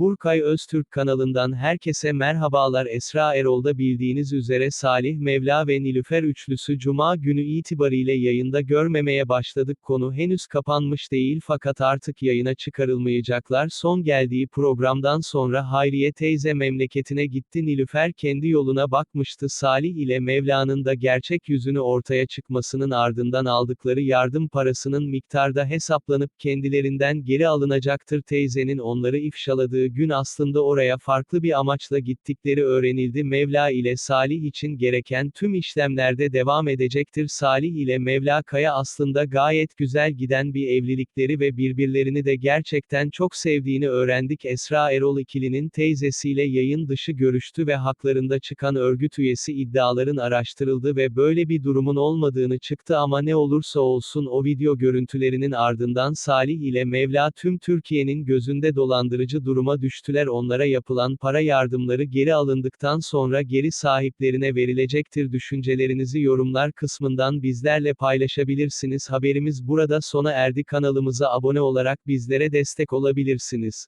Burkay Öztürk kanalından herkese merhabalar. Esra Erol'da bildiğiniz üzere Salih Mevla ve Nilüfer üçlüsü Cuma günü itibariyle yayında görmemeye başladık. Konu henüz kapanmış değil fakat artık yayına çıkarılmayacaklar. Son geldiği programdan sonra Hayriye teyze memleketine gitti. Nilüfer kendi yoluna bakmıştı. Salih ile Mevla'nın da gerçek yüzünü ortaya çıkmasının ardından aldıkları yardım parasının miktarda hesaplanıp kendilerinden geri alınacaktır. Teyzenin onları ifşaladığı gün aslında oraya farklı bir amaçla gittikleri öğrenildi. Mevla ile Salih için gereken tüm işlemlerde devam edecektir. Salih ile Mevla Kaya aslında gayet güzel giden bir evlilikleri ve birbirlerini de gerçekten çok sevdiğini öğrendik. Esra Erol ikilinin teyzesiyle yayın dışı görüştü ve haklarında çıkan örgüt üyesi iddiaların araştırıldı ve böyle bir durumun olmadığını çıktı ama ne olursa olsun o video görüntülerinin ardından Salih ile Mevla tüm Türkiye'nin gözünde dolandırıcı duruma düştüler onlara yapılan para yardımları geri alındıktan sonra geri sahiplerine verilecektir düşüncelerinizi yorumlar kısmından bizlerle paylaşabilirsiniz haberimiz burada sona erdi kanalımıza abone olarak bizlere destek olabilirsiniz.